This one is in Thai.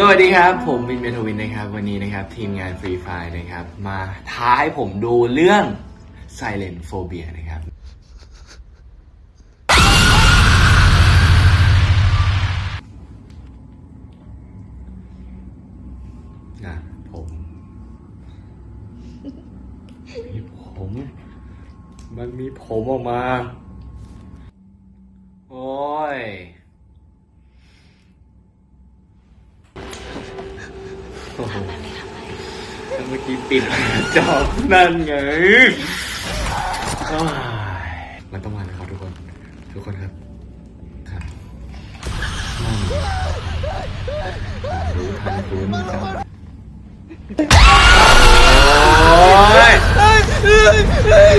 สวัสดีครับ ผมวินเมทวินนะครับ วันนี้นะครับ ทีมงานฟรีไฟนะครับ มาท้าให้ผมดูเรื่อง Silent Phobia นะครับ นะผมมีผม มันมีผมออกมา โอ้ย โอ้โหเมื่อกี้ปิดจอบนั่นไงอ้ายมันต้องมาแล้วครับทุกคน ทุกคนครับครับนั่นรู้ทันคุณครับโอ้ย